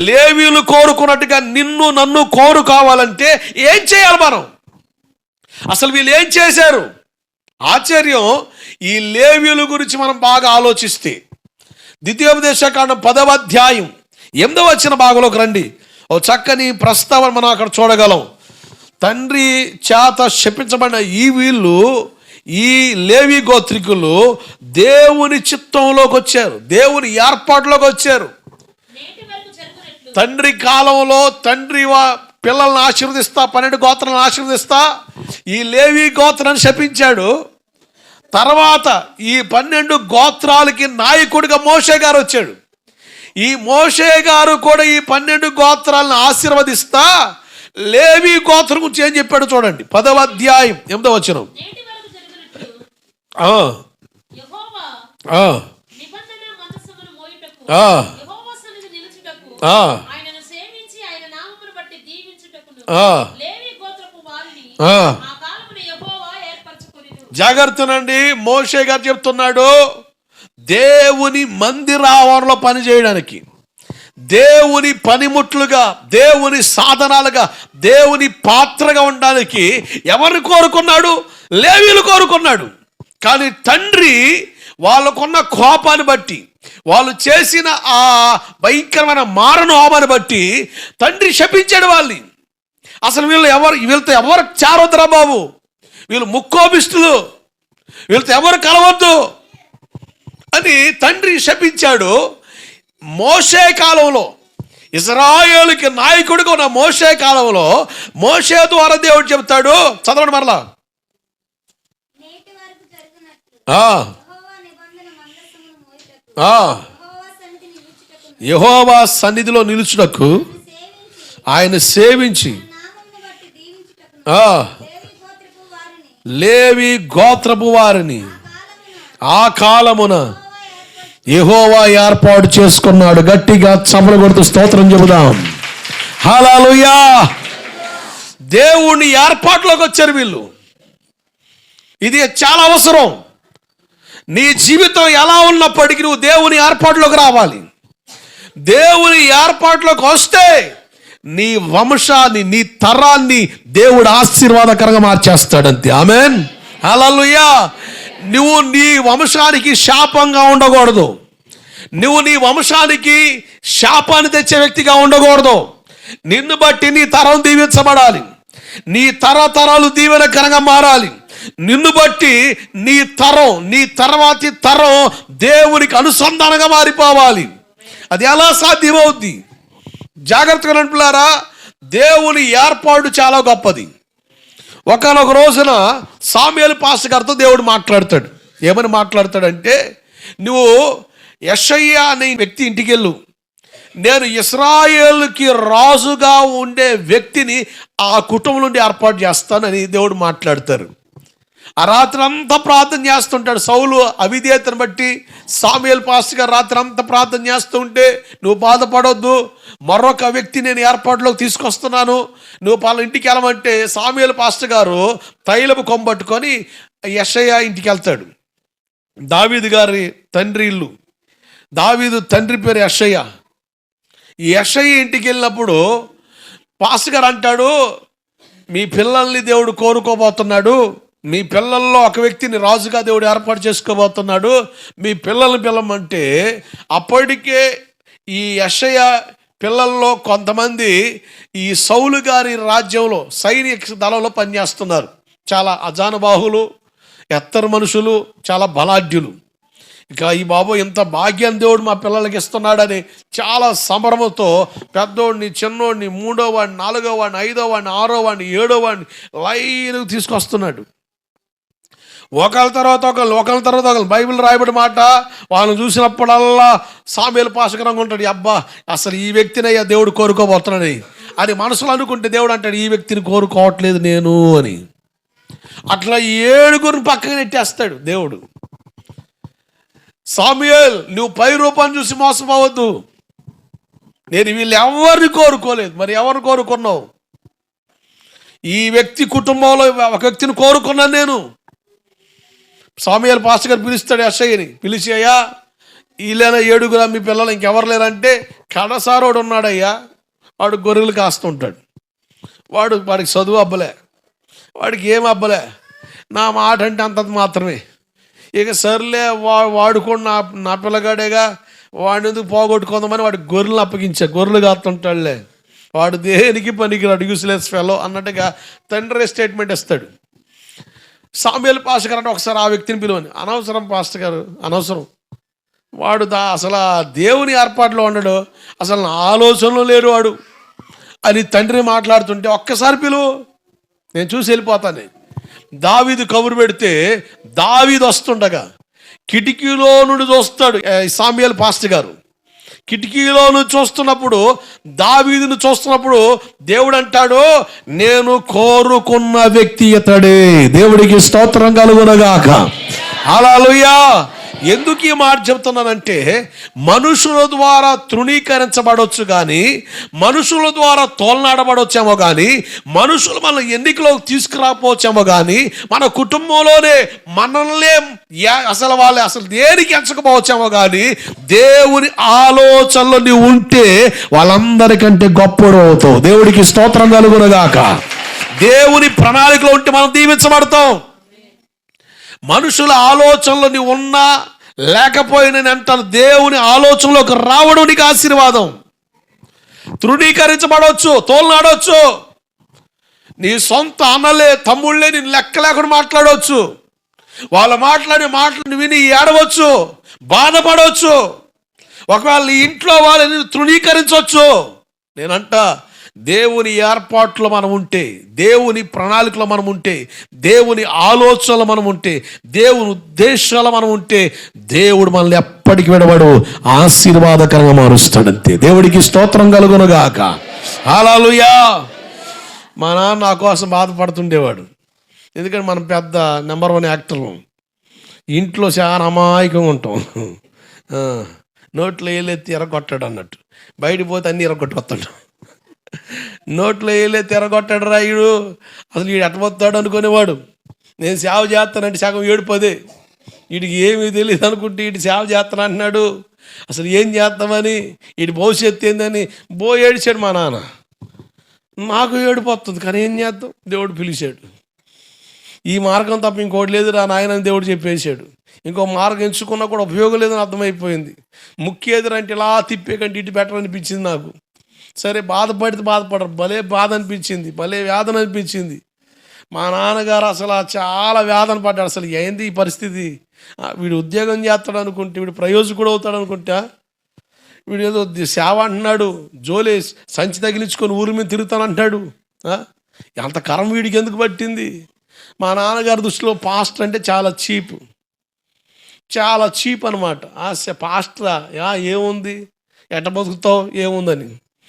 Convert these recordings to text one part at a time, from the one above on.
లేవీలు కోరుకున్నట్టుగా నిన్ను నన్ను కోరు కావాలంటే ఏం చేయాలి మనం? అసలు వీళ్ళు ఏం చేశారు? ఆశ్చర్యం. ఈ లేవీల గురించి మనం బాగా ఆలోచిస్తే ద్వితీయోపదేశకాండం పదవ అధ్యాయం ఎనిమిదవ వచ్చిన భాగంలోకి రండి. ఓ చక్కని ప్రస్తావన మనం అక్కడ చూడగలం. తండ్రి చేత శపించబడిన ఈ వీళ్ళు ఈ లేవి గోత్రికులు దేవుని చిత్తంలోకి వచ్చారు. దేవుని ఏర్పాటులోకి వచ్చారు. తండ్రి కాలంలో తండ్రి పిల్లల్ని ఆశీర్వదిస్తా పన్నెండు గోత్రాలను ఆశీర్వదిస్తా. ఈ లేవి గోత్రాన్ని శపించాడు. తర్వాత ఈ పన్నెండు గోత్రాలకి నాయకుడిగా మోషే గారు వచ్చాడు. ఈ మోషే గారు కూడా ఈ పన్నెండు గోత్రాలను ఆశీర్వదిస్తా లేవి గోత్రం గురించి ఏం చెప్పాడు చూడండి. పదవ అధ్యాయం ఎనిమిదో వచ్చిన ఆ, నిబంధన జాగ్రత్తనండి మోషే గారు చెప్తున్నాడు దేవుని మందిరావరణలో పని చేయడానికి దేవుని పనిముట్లుగా దేవుని సాధనాలుగా దేవుని పాత్రగా ఉండడానికి ఎవరిని కోరుకున్నాడు? లేవీలు కోరుకున్నాడు. కానీ తండ్రి వాళ్ళకున్న కోపాన్ని బట్టి వాళ్ళు చేసిన ఆ భయంకరమైన మారణ హోమాన్ని బట్టి తండ్రి శపించాడు వాళ్ళని. అసలు వీళ్ళు ఎవరు వీళ్ళతో ఎవరు చారొద్దురా బాబు? వీళ్ళు ముక్కోపిస్తులు. వీళ్ళతో ఎవరు కలవద్దు? అని తండ్రి శపించాడు. మోషే కాలంలో ఇజ్రాయేలుకి నాయకుడిగా ఉన్న మోషే కాలంలో మోషే ద్వారా దేవుడు చెబుతాడు చదవండి మరలా నేటి వరకు జరుగునట్లు ఆ, యెహోవా నిబంధన మందసమును మోయుటకు ఆ, యహోవా సన్నిధిలో నిలుచుటకు ఆయన సేవించి. ఆ, లేవి గోత్రపు వారిని. ఆ కాలమున యహోవా ఏర్పాటు చేసుకున్నాడు. గట్టిగా చపలు కొడుతూ స్తోత్రం చెబుదాం. హలాలుయా దేవుణ్ణి ఏర్పాటులోకి వచ్చారు వీళ్ళు. ఇది చాలా అవసరం. నీ జీవితం ఎలా ఉన్నప్పటికీ నువ్వు దేవుని ఏర్పాటులోకి రావాలి. దేవుని ఏర్పాటులోకి వస్తే నీ వంశాన్ని నీ తరాన్ని దేవుడు ఆశీర్వాదకరంగా మార్చేస్తాడంతే. ఆమెన్. హల్లెలూయా. నువ్వు నీ వంశానికి శాపంగా ఉండకూడదు. నువ్వు నీ వంశానికి శాపాన్ని తెచ్చే వ్యక్తిగా ఉండకూడదు. నిన్ను బట్టి నీ తరం దీవించబడాలి. నీ తరతరాలు దీవెనకరంగా మారాలి. నిన్ను బట్టి నీ తరం నీ తర్వాతి తరం దేవునికి అనుసంధానంగా మారిపోవాలి. అది ఎలా సాధ్యమవుద్ది? జాగ్రత్తగా నడుపులారా దేవుని ఏర్పాటు చాలా గొప్పది. ఒకనొక రోజున సామ్యాలు పాస్ గారితో దేవుడు మాట్లాడతాడు. ఏమని మాట్లాడతాడంటే నువ్వు యషయ్య అనే వ్యక్తి ఇంటికి వెళ్ళు. నేను ఇస్రాయేల్కి రాజుగా ఉండే వ్యక్తిని ఆ కుటుంబం నుండి ఏర్పాటు చేస్తానని దేవుడు మాట్లాడతారు. ఆ రాత్రి అంతా ప్రార్థన చేస్తుంటాడు. సౌలు అవిధేతను బట్టి సామ్యుల్ పాస్ గారు రాత్రి అంతా ప్రార్థన చేస్తూ ఉంటే నువ్వు బాధపడొద్దు. మరొక వ్యక్తి నేను ఏర్పాటులోకి తీసుకొస్తున్నాను. నువ్వు వాళ్ళ ఇంటికి వెళ్ళమంటే సామ్యుల్ పాస్టర్ గారు తైలపు కొంబట్టుకొని యషయ్య ఇంటికి వెళ్తాడు. దావీదు గారి తండ్రి ఇల్లు. దావీదు తండ్రి పేరు యషయ్య ఈ యషయ్య ఇంటికి వెళ్ళినప్పుడు పాస్టర్ గారు అంటాడు మీ పిల్లల్ని దేవుడు కోరుకోబోతున్నాడు. మీ పిల్లల్లో ఒక వ్యక్తిని రాజుగా దేవుడు ఏర్పాటు చేసుకోబోతున్నాడు. మీ పిల్లల్ని పిల్లమంటే అప్పటికే ఈ యషయ పిల్లల్లో కొంతమంది ఈ సౌలు గారి రాజ్యంలో సైనిక దళంలో పనిచేస్తున్నారు. చాలా అజానుబాహులు ఎత్తరు మనుషులు చాలా బలాఢ్యులు. ఇక ఈ బాబు ఇంత భాగ్యం దేవుడు మా పిల్లలకి ఇస్తున్నాడని చాలా సంబరముతో పెద్దోడిని చిన్నోడిని మూడో వాడిని నాలుగో వాడిని ఐదో వాడిని ఆరో వాడిని ఏడో వాడిని లైన్కి తీసుకొస్తున్నాడు. ఒకళ్ళ తర్వాత ఒకళ్ళు ఒకళ్ళ తర్వాత ఒకళ్ళు. బైబిల్ రాయబడి మాట వాళ్ళని చూసినప్పుడల్లా సామేలు పాశకరంగా ఉంటాడు. అబ్బా అసలు ఈ వ్యక్తినయ్యా దేవుడు కోరుకోబోతున్నాడని. అని మనసులో అనుకుంటే దేవుడు అంటాడు ఈ వ్యక్తిని కోరుకోవట్లేదు నేను అని. అట్లా ఏడుగురిని పక్కన నెట్టేస్తాడు దేవుడు. సామ్యుయల్ నువ్వు పై రూపాన్ని చూసి మోసపోవద్దు. నేను వీళ్ళు ఎవరిని కోరుకోలేదు. మరి ఎవరు కోరుకున్నావు? ఈ వ్యక్తి కుటుంబంలో ఒక వ్యక్తిని కోరుకున్నాను నేను. సామ్యుయల్ పాస్టర్ గారు పిలుస్తాడు అయ్యని పిలిచి అయ్యా వీళ్ళైనా ఏడుగురా మీ పిల్లలు ఇంకెవరు లేరంటే కడసారోడు ఉన్నాడయ్యా. వాడు గొర్రెలు కాస్తుంటాడు. వాడు వాడికి చదువు అబ్బలే. వాడికి ఏం అబ్బలే. నా మాట అంటే అంత మాత్రమే. ఇక సర్లే వా వాడుకోండి నా నా పిల్లగాడేగా. వాడిని ఎందుకు పోగొట్టుకుందామని వాడి గొర్రెలు అప్పగించా. గొర్రెలు కాస్తుంటాడులే. వాడు దేనికి పనికిరాడు? యూస్లెస్ ఫెలో అన్నట్టుగా తండ్రి స్టేట్మెంట్ ఇస్తాడు. సామ్యుల్ పాస్టర్ గారు అంటే ఒకసారి ఆ వ్యక్తిని పిలువని అనవసరం పాస్టర్ గారు అనవసరం. వాడు దా అసలు ఆ దేవుని ఏర్పాట్లో ఉండడు. అసలు నా ఆలోచనలో లేడు వాడు. అని తండ్రి మాట్లాడుతుంటే ఒక్కసారి పిలువు నేను చూసి వెళ్ళిపోతాను. దావీదు కబురు పెడితే దావీదు వస్తుండగా కిటికీలో నుండి చూస్తాడు ఏ, పాస్టర్ గారు. కిటికీలోను చూస్తున్నప్పుడు దావీదును చూస్తున్నప్పుడు దేవుడు అంటాడు నేను కోరుకున్న వ్యక్తి ఇతడే. దేవుడికి స్తోత్రం కలుగునగాక. అలా ఎందుకు ఈ మాట చెప్తున్నానంటే మనుషుల ద్వారా తృణీకరించబడవచ్చు కానీ మనుషుల ద్వారా తోలనాడబడవచ్చేమో కానీ మనుషులు మన ఎన్నికలోకి తీసుకురాపోవచ్చేమో కానీ మన కుటుంబంలోనే మనల్నే అసలు వాళ్ళు అసలు దేనికి ఎంచకపోవచ్చేమో కానీ దేవుని ఆలోచనలో నీవు ఉంటే వాళ్ళందరికంటే గొప్పడు అవుతావు. దేవుడికి స్తోత్రం కలుగునగాక. దేవుని ప్రణాళికలో ఉంటే మనం దీవించబడతాం. మనుషుల ఆలోచనలో నీవు ఉన్నా లేకపోయినా నేను దేవుని ఆలోచనలోకి రావడం నీకు ఆశీర్వాదం. తృణీకరించబడవచ్చు తోలనాడవచ్చు నీ సొంత అన్నలే తమ్ముళ్ళే నేను లెక్క లేకుండా మాట్లాడవచ్చు వాళ్ళు మాట్లాడే మాటలను విని ఏడవచ్చు బాధపడవచ్చు ఒకవేళ ఇంట్లో వాళ్ళని తృణీకరించవచ్చు నేనంట దేవుని ఏర్పాట్లో మనం ఉంటే దేవుని ప్రణాళికలో మనం ఉంటే దేవుని ఆలోచనలు మనం ఉంటే దేవుని ఉద్దేశాలు మనం ఉంటే దేవుడు మనల్ని ఎప్పటికి విడవడు. ఆశీర్వాదకరంగా మారుస్తాడంతే దేవుడికి స్తోత్రం కలుగునుగాక. హాలూయా మా నాన్న నా కోసం బాధపడుతుండేవాడు. ఎందుకంటే మనం పెద్ద నెంబర్ వన్ యాక్టర్లు. ఇంట్లో చాలా అమాయకంగా ఉంటాం. నోట్లో వేలెత్తి ఎరగొట్టాడు అన్నట్టు. బయటికి పోతే అన్ని ఎరగొట్టుకొస్తాడు. నోట్లో వేయలే తిరగొట్టాడు రాయుడు అసలు వీడు ఎట్టబోతాడు అనుకునేవాడు. నేను సేవ చేస్తానంటే సగం ఏడుపదే వీడికి ఏమీ తెలియదు అనుకుంటే ఇటు సేవ చేస్తాను అంటున్నాడు అసలు ఏం చేస్తామని? వీడి భవిష్యత్తు ఏందని? బో ఏడిచాడు మా నాన్న. నాకు ఏడిపోతుంది కానీ ఏం చేద్దాం? దేవుడు పిలిచాడు. ఈ మార్గం తప్ప ఇంకోటి లేదు రా నాయన దేవుడు చెప్పేశాడు. ఇంకో మార్గం ఎంచుకున్నా కూడా ఉపయోగం లేదని అర్థమైపోయింది. ముఖ్య ఎదురంటే ఇలా తిప్పే కంటే ఇటు బెటర్ అనిపించింది నాకు. సరే బాధపడితే బాధపడరు. భలే బాధ అనిపించింది భలే వేదన అనిపించింది మా నాన్నగారు అసలు చాలా వేదన పడ్డాడు అసలు ఏంది ఈ పరిస్థితి? వీడు ఉద్యోగం చేస్తాడు అనుకుంటే వీడు ప్రయోజకుడు అవుతాడు అనుకుంటా వీడు ఏదో సేవ అంటున్నాడు జోలే సంచి తగిలించుకొని ఊరి మీద తిరుగుతాను అంటాడు అంత కరం వీడికి ఎందుకు పట్టింది? మా నాన్నగారి దృష్టిలో పాస్టర్ అంటే చాలా చీప్. చాలా చీప్ అనమాట ఆ పాస్టరా? యా ఏముంది? ఎట్ట బతుకుతావు? ఏముందని?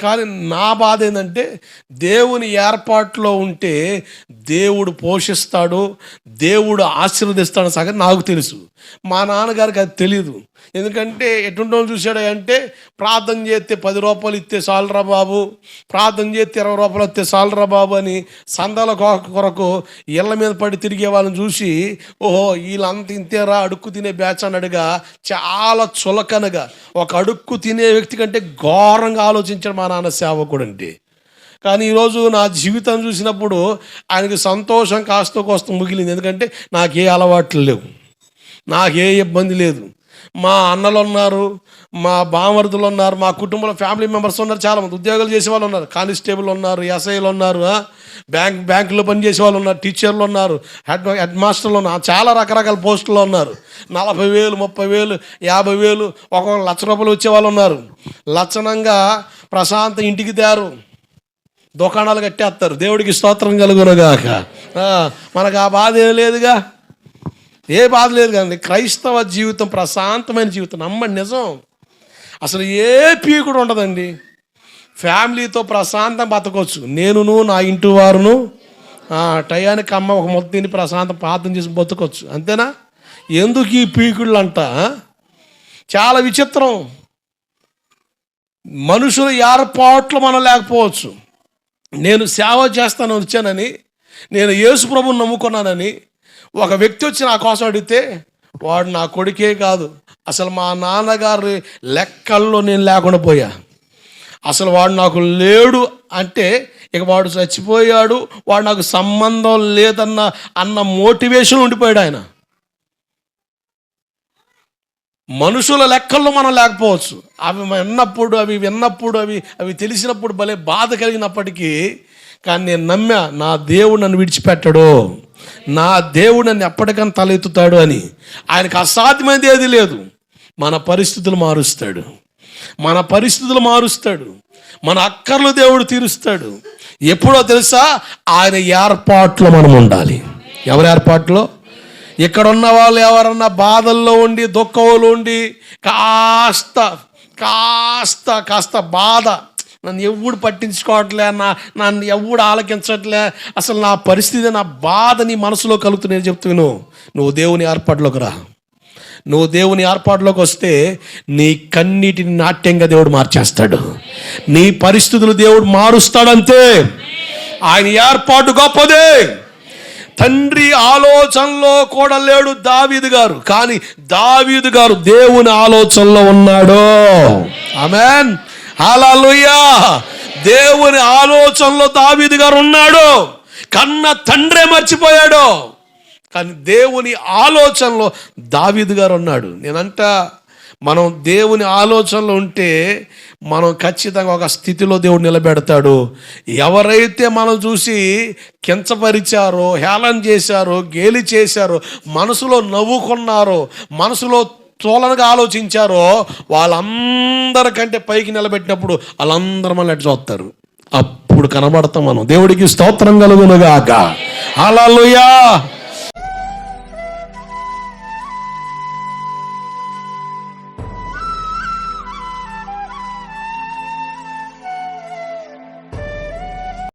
కానీ నా బాధ ఏంటంటే దేవుని ఏర్పాట్లో ఉంటే దేవుడు పోషిస్తాడు దేవుడు ఆశీర్వదిస్తాడు సంగతి నాకు తెలుసు. మా నాన్నగారికి అది తెలియదు ఎందుకంటే ఎటుంటో చూశాడు అంటే ప్రార్థన చేస్తే పది రూపాయలు ఇస్తే చాలరా బాబు ప్రార్థన చేస్తే ఇరవై రూపాయలు ఇస్తే చాలరా బాబు అని సందాల కొరకు ఇళ్ళ మీద పడి తిరిగే వాళ్ళని చూసి ఓహో వీళ్ళంత ఇంతేరా అడుక్కు తినే బ్యాచ్ అన్నట్టుగా చాలా చులకనగా ఒక అడుక్కు తినే వ్యక్తి కంటే ఘోరంగా ఆలోచించాడు మా నాన్న సేవకుడు అంటే కానీ ఈరోజు నా జీవితం చూసినప్పుడు ఆయనకి సంతోషం కాస్త కోస్త మిగిలింది. ఎందుకంటే నాకే అలవాట్లు లేవు. నాకే ఇబ్బంది లేదు. మా అన్నలు ఉన్నారు మా బామరుదులు ఉన్నారు మా కుటుంబంలో ఫ్యామిలీ మెంబర్స్ ఉన్నారు చాలా మంది ఉద్యోగాలు చేసే వాళ్ళు ఉన్నారు కానిస్టేబుల్ ఉన్నారు ఎస్ఐలు ఉన్నారు బ్యాంక్ బ్యాంకులో పనిచేసే వాళ్ళు ఉన్నారు టీచర్లు ఉన్నారు హెడ్ హెడ్ మాస్టర్లు ఉన్నారు చాలా రకరకాల పోస్టుల్లో ఉన్నారు. నలభై వేలు ముప్పై వేలు యాభై వేలు ఒక్కొక్క లక్ష రూపాయలు వచ్చే వాళ్ళు ఉన్నారు. లక్షణంగా ప్రశాంత ఇంటికి తేరు. దుకాణాలు కట్టేస్తారు. దేవుడికి స్తోత్రం కలుగునగాక. మనకు ఆ బాధ ఏం లేదుగా? ఏ బాధ లేదు కానీ క్రైస్తవ జీవితం ప్రశాంతమైన జీవితం. నమ్మండి నిజం. అసలు ఏ పీకుడు ఉండదండి. ఫ్యామిలీతో ప్రశాంతం బతకొచ్చు. నేనును నా ఇంటి వారును టయానికి అమ్మ ఒక మొత్తం ప్రశాంతం ప్రార్థన చేసి బతకొచ్చు. అంతేనా? ఎందుకు ఈ పీకుళ్ళు అంట చాలా విచిత్రం. మనుషుల ఏర్పాట్లు మనం లేకపోవచ్చు. నేను సేవ చేస్తాను వచ్చానని నేను యేసు ప్రభుని నమ్ముకున్నానని ఒక వ్యక్తి వచ్చి నా కోసం అడిగితే వాడు నా కొడుకే కాదు. అసలు మా నాన్నగారి లెక్కల్లో నేను లేకుండా పోయా. అసలు వాడు నాకు లేడు అంటే ఇక వాడు చచ్చిపోయాడు వాడు నాకు సంబంధం లేదన్న అన్న మోటివేషన్ ఉండిపోయాడు ఆయన. మనుషుల లెక్కల్లో మనం లేకపోవచ్చు. అవి విన్నప్పుడు అవి విన్నప్పుడు అవి అవి తెలిసినప్పుడు భలే బాధ కలిగినప్పటికీ కానీ నేను నమ్మా నా దేవుడు నన్ను విడిచిపెట్టడు. నా దేవుడు నన్ను ఎప్పటికైనా తలెత్తుతాడు అని. ఆయనకు అసాధ్యమైనది ఏది లేదు. మన పరిస్థితులు మారుస్తాడు. మన పరిస్థితులు మారుస్తాడు. మన అక్కర్లు దేవుడు తీరుస్తాడు. ఎప్పుడో తెలుసా? ఆయన ఏర్పాట్లో మనం ఉండాలి. ఎవరి ఏర్పాట్లో? ఇక్కడున్న వాళ్ళు ఎవరన్నా బాధల్లో ఉండి దుఃఖంలో ఉండి కాస్త కాస్త కాస్త బాధ. నన్ను ఎవడు పట్టించుకోవట్లే నా నన్ను ఎవడు ఆలకించట్లే. అసలు నా పరిస్థితి నా బాధ నీ మనసులో కలుగుతుంది నేను చెప్తున్నాను నువ్వు దేవుని ఏర్పాటులోకి రా. నువ్వు దేవుని ఏర్పాటులోకి వస్తే నీ కన్నీటిని నాట్యంగా దేవుడు మార్చేస్తాడు. నీ పరిస్థితులు దేవుడు మారుస్తాడంతే. ఆయన ఏర్పాటు గొప్పదే. తండ్రి ఆలోచనలో కూడా లేడు దావీదు గారు. కానీ దావీదు గారు దేవుని ఆలోచనలో ఉన్నాడు. ఆమెన్. హల్లెలూయా. దేవుని ఆలోచనలో దావీదు గారు ఉన్నాడు. కన్న తండ్రే మర్చిపోయాడు. కానీ దేవుని ఆలోచనలో దావీదు గారు ఉన్నాడు. నేనంట మనం దేవుని ఆలోచనలో ఉంటే మనం ఖచ్చితంగా ఒక స్థితిలో దేవుడు నిలబెడతాడు. ఎవరైతే మనం చూసి కించపరిచారో హేళన చేశారో గేలి చేశారో మనసులో నవ్వుకున్నారో మనసులో తోలనగా ఆలోచించారో వాళ్ళందరికంటే పైకి నిలబెట్టినప్పుడు వాళ్ళందరూ మన ఎట్లా చూస్తారు? అప్పుడు కనబడతాం మనం. దేవుడికి స్తోత్రం కలుగునుగాక. అలా